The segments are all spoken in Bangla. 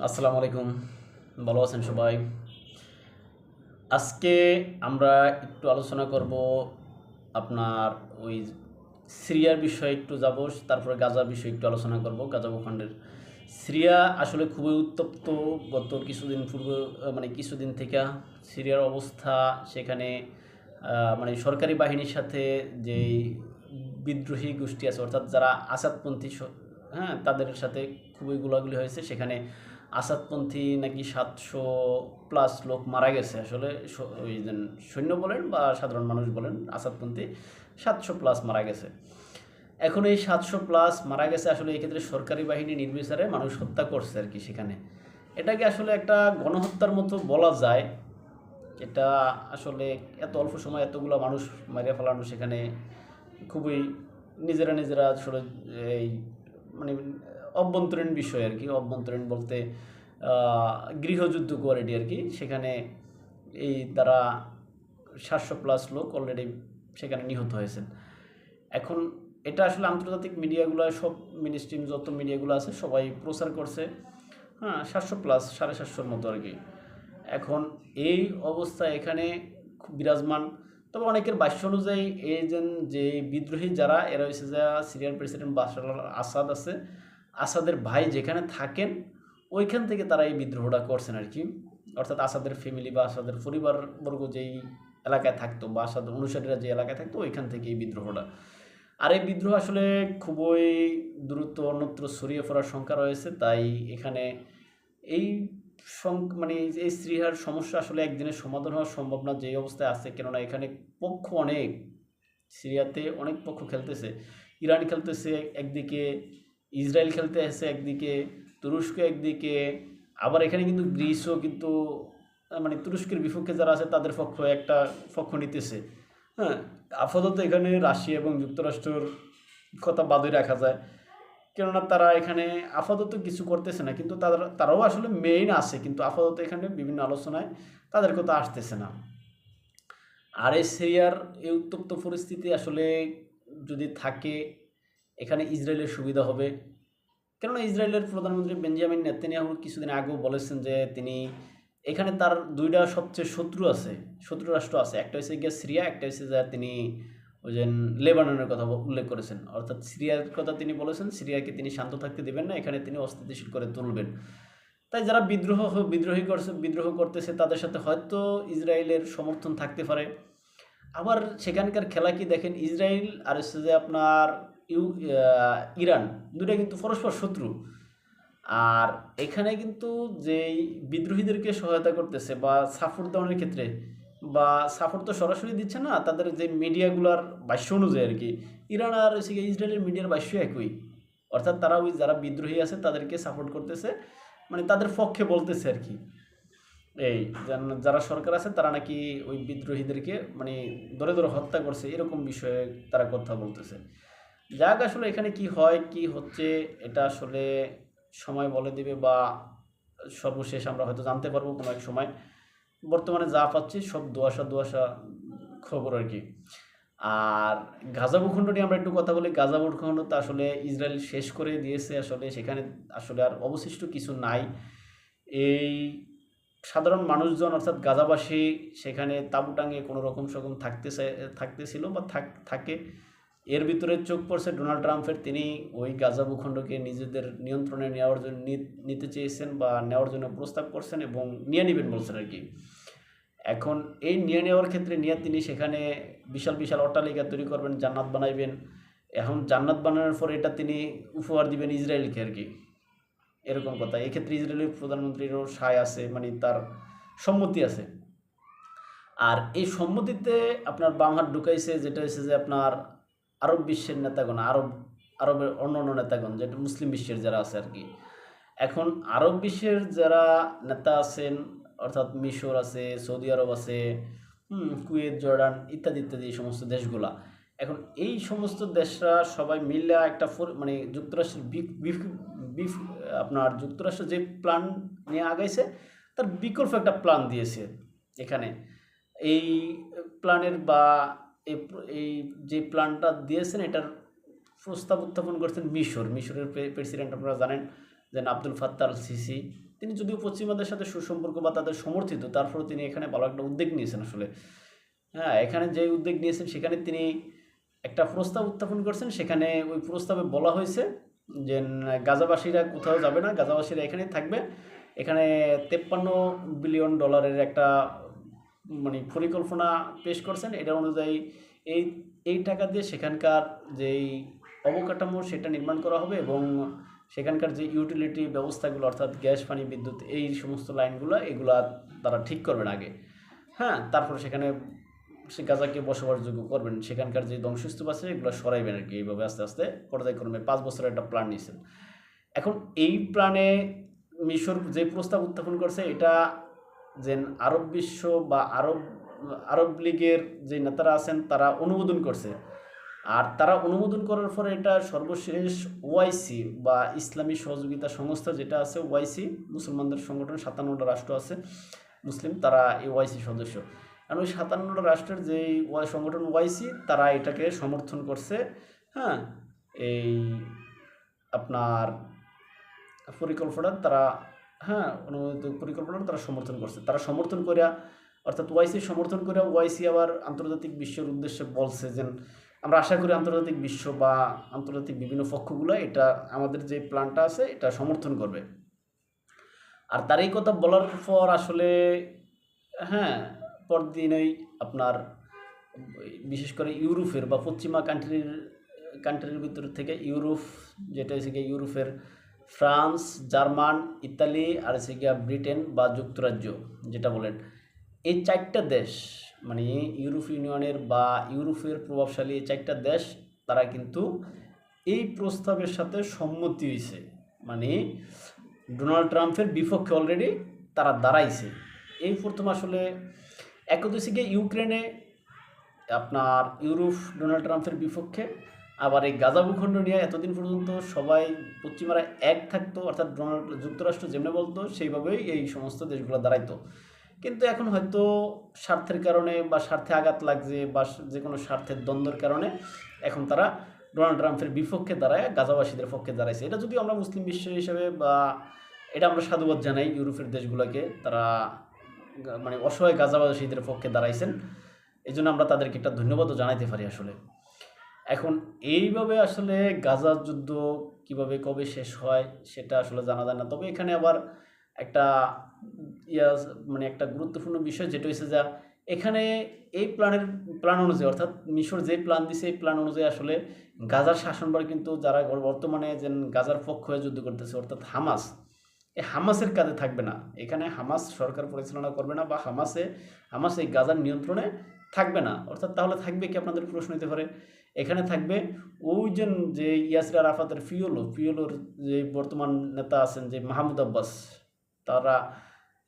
আসসালামু আলাইকুম। ভালো আছেন সবাই? আজকে আমরা একটু আলোচনা করব আপনার ওই সিরিয়ার বিষয়ে একটু যাব, তারপরে গাজার বিষয়ে একটু আলোচনা করব, গাজা ভূখণ্ডের। সিরিয়া আসলে খুবই উত্তপ্ত, গত কিছুদিন পূর্বে মানে কিছুদিন থেকে সিরিয়ার অবস্থা সেখানে মানে সরকারি বাহিনীর সাথে যেই বিদ্রোহী গোষ্ঠী আছে, অর্থাৎ যারা আসাদপন্থী হ্যাঁ তাদের সাথে খুবই গোলাগুলি হয়েছে। সেখানে আসাদপন্থী নাকি সাতশো প্লাস লোক মারা গেছে। আসলে ওই সৈন্য বলেন বা সাধারণ মানুষ বলেন, আসাদপন্থী সাতশো প্লাস মারা গেছে। এখন এই সাতশো প্লাস মারা গেছে আসলে এই ক্ষেত্রে সরকারি বাহিনী নির্বিচারে মানুষ হত্যা করছে আর কি সেখানে। এটাকে আসলে একটা গণহত্যার মতো বলা যায়। এটা আসলে এত অল্প সময় এতগুলো মানুষ মারিয়া ফেলানো সেখানে খুবই নিজেরা নিজেরা আসলে এই মানে অভ্যন্তরীণ বিষয় আর কি, অভ্যন্তরীণ বলতে গৃহযুদ্ধ করে আর কি। সেখানে এই তারা সাতশো প্লাস লোক অলরেডি সেখানে নিহত হয়েছেন। এখন এটা আসলে আন্তর্জাতিক মিডিয়াগুলো, সব মিনিস্ট্রিম যত মিডিয়াগুলো আছে, সবাই প্রচার করছে। হ্যাঁ সাতশো প্লাস সাড়ে সাতশোর মতো আর কি। এখন এই অবস্থা এখানে খুব বিরাজমান। তবে অনেকের ভাষ্য অনুযায়ী এই যে বিদ্রোহী যারা, এরা হচ্ছে যে সিরিয়ার প্রেসিডেন্ট বাশার আসাদ আছে। আসাদের ভাই যেখানে থাকেন, ওইখান থেকে তারা এই বিদ্রোহটা করছেন আর কি। অর্থাৎ আসাদের ফ্যামিলি বা আসাদের পরিবারবর্গ যেই এলাকায় থাকতো বা আসাদ অনুসারীরা যে এলাকায় থাকতো, ওইখান থেকে এই বিদ্রোহটা। আর এই বিদ্রোহ আসলে খুবই দ্রুত অন্যত্র ছড়িয়ে পড়ার সংখ্যা রয়েছে। তাই এখানে এই মানে এই স্ত্রীহার সমস্যা আসলে একদিনে সমাধান হওয়া সম্ভব না। যে অবস্থায় আছে, কেননা এখানে পক্ষ অনেক। সিরিয়াতে অনেক পক্ষ খেলতেছে। ইরান খেলতেছে, একদিকে ইসরায়েল খেলতে আসে একদিকে, তুরস্ক একদিকে, আবার এখানে কিন্তু গ্রিসও কিন্তু মানে তুরস্কের বিপক্ষে যারা আছে তাদের পক্ষ একটা পক্ষ নিতেছে। হ্যাঁ আপাতত এখানে রাশিয়া এবং যুক্তরাষ্ট্রের কথা বাদই রাখা যায়। কেননা তারা এখানে আপাতত কিছু করতেছে না, কিন্তু তারা, তারাও আসলে মেইন আছে, কিন্তু আপাতত এখানে বিভিন্ন আলোচনায় তাদের কথা আসতেছে না। আর এই সিরিয়ার এই উত্তপ্ত পরিস্থিতি আসলে যদি থাকে এখানে ইসরায়েলের সুবিধা হবে। কেননা ইসরায়েলের প্রধানমন্ত্রী বেঞ্জামিন নেতানিয়াহু কিছুদিন আগেও বলেছেন যে তিনি এখানে তার দুইটা সবচেয়ে শত্রু আছে, শত্রু রাষ্ট্র আছে। একটা হচ্ছে গিয়ে সিরিয়া, একটা হচ্ছে যা তিনি ওই যে লেবাননের কথা উল্লেখ করেছেন। অর্থাৎ সিরিয়ার কথা তিনি বলেছেন, সিরিয়াকে তিনি শান্ত থাকতে দেবেন না, এখানে তিনি অস্থিতিশীল করে তুলবেন। তাই যারা বিদ্রোহ বিদ্রোহী করছে, বিদ্রোহ করতেছে, তাদের সাথে হয়তো ইসরায়েলের সমর্থন থাকতে পারে। আবার সেখানকার খেলা কি দেখেন? ইসরায়েল আর হচ্ছে যে আপনার ইউ ইরান দুটা কিন্তু পরস্পর শত্রু। আর এখানে কিন্তু যেই বিদ্রোহীদেরকে সহায়তা করতেছে বা সাপোর্ট দেওয়ানোর ক্ষেত্রে বা সাপোর্ট তো সরাসরি দিচ্ছে না, তাদের যে মিডিয়াগুলোর ভাষ্য অনুযায়ী আর কি, ইরান আর ইসরায়েলের মিডিয়ার ভাষ্য একই। অর্থাৎ তারা ওই যারা বিদ্রোহী আছে তাদেরকে সাপোর্ট করতেছে মানে তাদের পক্ষে বলতেছে আর কি। এই যারা সরকার আছে তারা নাকি ওই বিদ্রোহীদেরকে মানে ধরে ধরে হত্যা করছে, এরকম বিষয়ে তারা কথা বলতেছে। যাক, আসলে এখানে কি হয়, কি হচ্ছে, এটা আসলে সময় বলে দিবে বা সর্বশেষ আমরা হয়তো জানতে পারব কোনো এক সময়। বর্তমানে যা পাচ্ছি সব দোয়াশা দোয়াশা খবর আর কি। আর গাজা ভূখণ্ড নিয়ে আমরা একটু কথা বলি। গাজা ভূখণ্ড তো আসলে ইসরায়েল শেষ করে দিয়েছে আসলে, সেখানে আসলে আর অবশিষ্ট কিছু নাই। এই সাধারণ মানুষজন, অর্থাৎ গাজাবাসী সেখানে তাঁবু কোনো রকম সকম থাকতেছে, থাকতেছিল বা থাক, থাকে। এর ভিতরে চোখ পড়ছে ডোনাল্ড ট্রাম্পের। তিনি ওই গাজা ভূখণ্ডকে নিজেদের নিয়ন্ত্রণে নেওয়ার জন্য নিতে চেয়েছেন বা নেওয়ার জন্য প্রস্তাব করছেন এবং নিয়ে নেবেন বলছেন আর কি। এখন এই নিয়ে নেওয়ার ক্ষেত্রে নিয়ে তিনি সেখানে বিশাল বিশাল অট্টালিকা তৈরি করবেন, জান্নাত বানাইবেন। এখন জান্নাত বানানোর পর এটা তিনি উপহার দিবেন ইসরায়েলকে আর কি। এরকম কথা। এক্ষেত্রে ইসরায়েলের প্রধানমন্ত্রীরও সায় আছে মানে তার সম্মতি আছে। আর এই সম্মতিতে আপনার বাম হাত ঢুকাইছে, যেটা হচ্ছে যে আপনার আরব বিশ্বের নেতাগণ আরব আরবের অন্য অন্য নেতাগণ যেটা মুসলিম বিশ্বের যারা আছে আর কি। এখন আরব বিশ্বের যারা নেতা আছেন অর্থাৎ মিশর আছে সৌদি আরব আছে হুম, কুয়েত জর্ডান ইত্যাদি ইত্যাদি এই সমস্ত দেশগুলা। এখন এই সমস্ত দেশরা সবাই মিলে একটা মানে যুক্তরাষ্ট্রের বিফ আপনার যুক্তরাষ্ট্র যে প্ল্যান নিয়ে আগাইছে তার বিকল্প একটা প্ল্যান দিয়েছে এখানে। এই প্ল্যানের বা এই যে প্ল্যানটা দিয়েছেন, এটার প্রস্তাব উত্থাপন করছেন মিশর। মিশরের প্রেসিডেন্ট আপনারা জানেন যে আব্দুল ফাত্তার সিসি। তিনি যদিও পশ্চিমাদের সাথে সুসম্পর্ক বা তাদের সমর্থিত তারপরে তিনি এখানে ভালো একটা উদ্যোগ নিয়েছেন আসলে। হ্যাঁ এখানে যে উদ্যোগ নিয়েছেন, সেখানে তিনি একটা প্রস্তাব উত্থাপন করছেন। সেখানে ওই প্রস্তাবে বলা হয়েছে যে গাজাবাসীরা কোথাও যাবে না, গাজাবাসীরা এখানেই থাকবে। এখানে তেপ্পান্ন বিলিয়ন ডলারের একটা মানে পরিকল্পনা পেশ করছেন, এটা অনুযায়ী এই এই টাকা দিয়ে সেখানকার যেই অবকাঠামো সেটা নির্মাণ করা হবে এবং সেখানকার যে ইউটিলিটি ব্যবস্থাগুলো অর্থাৎ গ্যাস, পানি, বিদ্যুৎ এই সমস্ত লাইনগুলো এগুলা তারা ঠিক করবেন আগে। হ্যাঁ তারপর সেখানে সে গাজাকে বসবাসযোগ্য করবেন। সেখানকার যে ধ্বংসস্তূপ আছে এগুলো সরাইবেন আর কি এইভাবে আস্তে আস্তে। পর্যায়ক্রমে পাঁচ বছরের একটা প্ল্যান নিয়েছেন। এখন এই প্ল্যানে মিশর যে প্রস্তাব উত্থাপন করছে, এটা যে আরব বিশ্ব বা আরব আরব লীগের যে নেতারা আছেন, তারা অনুমোদন করছে। আর তারা অনুমোদন করার পরে এটা সর্বশেষ ওয়াইসি বা ইসলামী সহযোগিতা সংস্থা যেটা আছে, ওয়াইসি, মুসলমানদের সংগঠন, সাতান্নটা রাষ্ট্র আছে, মুসলিম, তারা এই ওয়াইসি সদস্য। আর ওই সাতান্নটা রাষ্ট্রের যে সংগঠন ওয়াইসি, তারা এটাকে সমর্থন করছে হ্যাঁ এই আপনার পরিকল্পনা, তারা হ্যাঁ অনুমোদিত পরিকল্পনা তারা সমর্থন করছে। তারা সমর্থন করিয়া অর্থাৎ ওয়াইসি সমর্থন করে ওয়াইসি আবার আন্তর্জাতিক বিশ্বের উদ্দেশ্যে বলছে যে, আমরা আশা করি আন্তর্জাতিক বিশ্ব বা আন্তর্জাতিক বিভিন্ন পক্ষগুলো এটা আমাদের যে প্ল্যানটা আছে, এটা সমর্থন করবে। আর তার এই কথা বলার পর আসলে হ্যাঁ পরদিনই আপনার বিশেষ করে ইউরোপের বা পশ্চিমা কান্ট্রির কান্ট্রির ভিতর থেকে ইউরোপ, যেটা হচ্ছে ইউরোপের ফ্রান্স, জার্মান, ইতালি, আর হচ্ছে গিয়া ব্রিটেন বা যুক্তরাজ্য, যেটা বলেন। এই চারটা দেশ মানে ইউরোপ ইউনিয়নের বা ইউরোপের প্রভাবশালী এই চারটা দেশ, তারা কিন্তু এই প্রস্তাবের সাথে সম্মতি হয়েছে মানে ডোনাল্ড ট্রাম্পের বিপক্ষে অলরেডি তারা দাঁড়াইছে। এই প্রথম আসলে একদিকে ইউক্রেনে, আপনার ইউরোপ ডোনাল্ড ট্রাম্পের বিপক্ষে আবার এই গাজা ভূখণ্ড নিয়ে এতদিন পর্যন্ত সবাই পশ্চিমারা এক থাকতো, অর্থাৎ ডোনাল্ড যুক্তরাষ্ট্র যেমনি বলতো, সেইভাবেই এই সমস্ত দেশগুলো দাঁড়াইতো। কিন্তু এখন হয়তো স্বার্থের কারণে বা স্বার্থে আঘাত লাগছে বা যে কোনো স্বার্থের দ্বন্দ্বের কারণে এখন তারা ডোনাল্ড ট্রাম্পের বিপক্ষে দাঁড়ায়, গাজাবাসীদের পক্ষে দাঁড়াইছে। এটা যদি আমরা মুসলিম বিশ্ব হিসেবে বা এটা আমরা সাধুবাদ জানাই ইউরোপের দেশগুলোকে, তারা মানে অসহায় গাজাবাসীদের পক্ষে দাঁড়াইছেন এই জন্য আমরা তাদেরকে একটা ধন্যবাদও জানাইতে পারি আসলে। এখন এইভাবে আসলে গাজার যুদ্ধ কীভাবে, কবে শেষ হয় সেটা আসলে জানা যায় না। তবে এখানে আবার একটা ইয়া মানে একটা গুরুত্বপূর্ণ বিষয় যেটা হচ্ছে যা, এখানে এই প্ল্যানের, প্ল্যান অনুযায়ী, অর্থাৎ মিশর যে প্ল্যান দিছে, এই প্ল্যান অনুযায়ী আসলে গাজার শাসনবার কিন্তু যারা বর্তমানে যে গাজার পক্ষ হয়ে যুদ্ধ করতেছে, অর্থাৎ হামাস, এই হামাসের কাজে থাকবে না। এখানে হামাস সরকার পরিচালনা করবে না বা হামাসে, হামাস এই গাজার নিয়ন্ত্রণে থাকবে না। অর্থাৎ তাহলে থাকবে কি আপনাদের প্রশ্ন হতে পারে? এখানে থাকবে। ওই যে যে ইয়াসির আরাফাতের ফিওলো, ফিওলোর যে বর্তমান নেতা আছেন যে মাহমুদ আব্বাস, তারা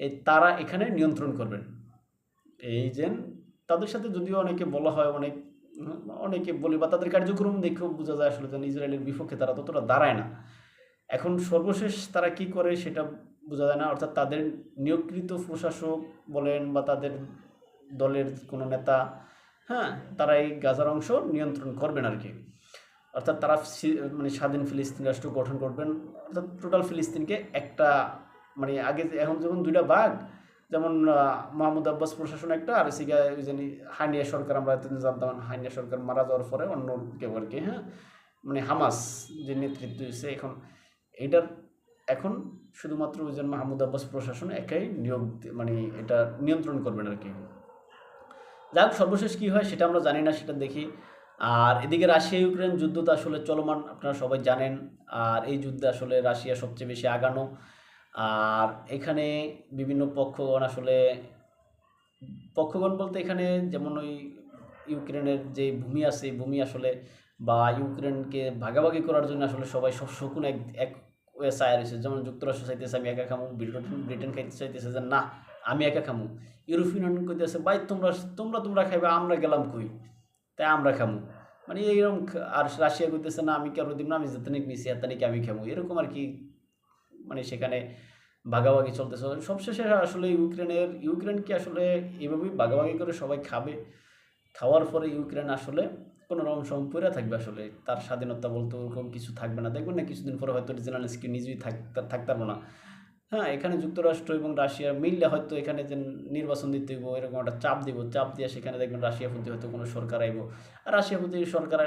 এই তারা এখানে নিয়ন্ত্রণ করবেন। এই যে তাদের সাথে যদিও অনেকে বলা হয়, অনেক, অনেকে বলি বা তাদের কার্যক্রম দেখেও বোঝা যায় আসলে যেন ইসরায়েলের বিপক্ষে তারা ততটা দাঁড়ায় না। এখন সর্বশেষ তারা কি করে সেটা বোঝা যায় না। অর্থাৎ তাদের নিয়োগকৃত প্রশাসক বলেন বা তাদের দলের কোনো নেতা হ্যাঁ তারা এই গাজার অংশ নিয়ন্ত্রণ করবেন আর কি। অর্থাৎ তারা মানে স্বাধীন ফিলিস্তিন রাষ্ট্র গঠন করবেন। অর্থাৎ টোটাল ফিলিস্তিনকে একটা মানে আগে এখন যখন দুইটা ভাগ, যেমন মাহমুদ আব্বাস প্রশাসন একটা, আর সিগা জানি হানিয়া সরকার, আমরা জানতাম, হানিয়া সরকার মারা যাওয়ার পরে অন্য কেউ আর কি হ্যাঁ? মানে হামাস যে নেতৃত্ব হয়েছে এখন, এটার এখন শুধুমাত্র ওই যে মাহমুদ আব্বাস প্রশাসন একাই নিয়োগ মানে এটা নিয়ন্ত্রণ করবেন আর কি। যাক, সর্বশেষ কী হয় সেটা আমরা জানি না, সেটা দেখি। আর এদিকে রাশিয়া ইউক্রেন যুদ্ধ তো আসলে চলমান, আপনারা সবাই জানেন। আর এই যুদ্ধে আসলে রাশিয়া সবচেয়ে বেশি আগানো। আর এখানে বিভিন্ন পক্ষগণ আসলে, পক্ষগণ বলতে এখানে যেমন ওই ইউক্রেনের যে ভূমি আছে ভূমি আসলে বা ইউক্রেনকে ভাগাভাগি করার জন্য আসলে সবাই সব শকুন এক এক ওয়ে চায় রয়েছে। যেমন যুক্তরাষ্ট্র চাইতেছে, আমি একা খামু, ব্রিটেন ব্রিটেন খাইতে চাইতেছে যে না আমি একা খামু। ইউরোপিয়ান ইউনিয়ন কইতেছে, ভাই, তোমরা তোমরা তোমরা খাইবে, আমরা গেলাম কই? তাই আমরা খামু। মানে এইরকম আর রাশিয়া কইতেছে, না, আমি কারও দিব না, আমি যেতানিক নিছি, এতানিক আমি খামু। এরকম আর কি মানে সেখানে ভাগাভাগি চলতেছে। সবশেষে আসলে ইউক্রেনের, ইউক্রেন কি আসলে এইভাবেই ভাগাভাগি করে সবাই খাবে? খাওয়ার পরে ইউক্রেন আসলে কোনো রকম সম্পূর্ণ থাকবে আসলে। তার স্বাধীনতা বলতে ওরকম কিছু থাকবে না। দেখবেন না কিছুদিন পরে হয়তো জেনারেলসকে নিজেই থাকতে থাকতে পারব না। হ্যাঁ এখানে যুক্তরাষ্ট্র এবং রাশিয়া মিললে হয়তো এখানে যে নির্বাচন দিতে হইব, এরকম একটা চাপ দিব। চাপ দিয়ে সেখানে দেখবেন রাশিয়াপন্থী হয়তো কোনো সরকার আইব। আর রাশিয়াপন্থী সরকার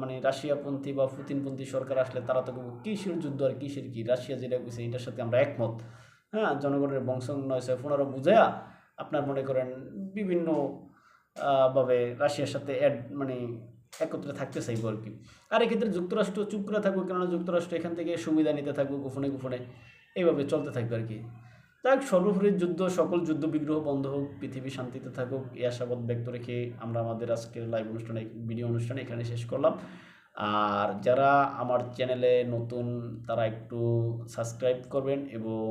মানে রাশিয়াপন্থী বা পুতিনপন্থী সরকার আসলে তারা তো কিসের যুদ্ধ আর কিসের কি? রাশিয়া যেটা কইছে এটার সাথে আমরা একমত। হ্যাঁ জনগণের বংশ নয় পুনরায় বুঝায়া আপনার মনে করেন বিভিন্ন ভাবে রাশিয়ার সাথে অ্যাড মানে একত্রে থাকতে চাইব আর কি। আর এক্ষেত্রে যুক্তরাষ্ট্র চুপ করে থাকব কেননা যুক্তরাষ্ট্র এখান থেকে সুবিধা নিতে থাকব গোপনে গোপনে। এইভাবে চলতে থাকবে আর কি। যাক, সর্বোপরি যুদ্ধ, সকল যুদ্ধ বিগ্রহ বন্ধ হোক, পৃথিবী শান্তিতে থাকুক, এই আশাবাদ ব্যক্ত রেখে আমরা আমাদের আজকের লাইভ অনুষ্ঠানে ভিডিও অনুষ্ঠানে এখানে শেষ করলাম। আর যারা আমার চ্যানেলে নতুন, তারা একটু সাবস্ক্রাইব করবেন এবং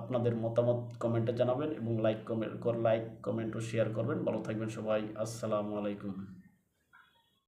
আপনাদের মতামত কমেন্টে জানাবেন এবং লাইক কমেন্ট লাইক কমেন্ট ও শেয়ার করবেন। ভালো থাকবেন সবাই। আসসালামু আলাইকুম।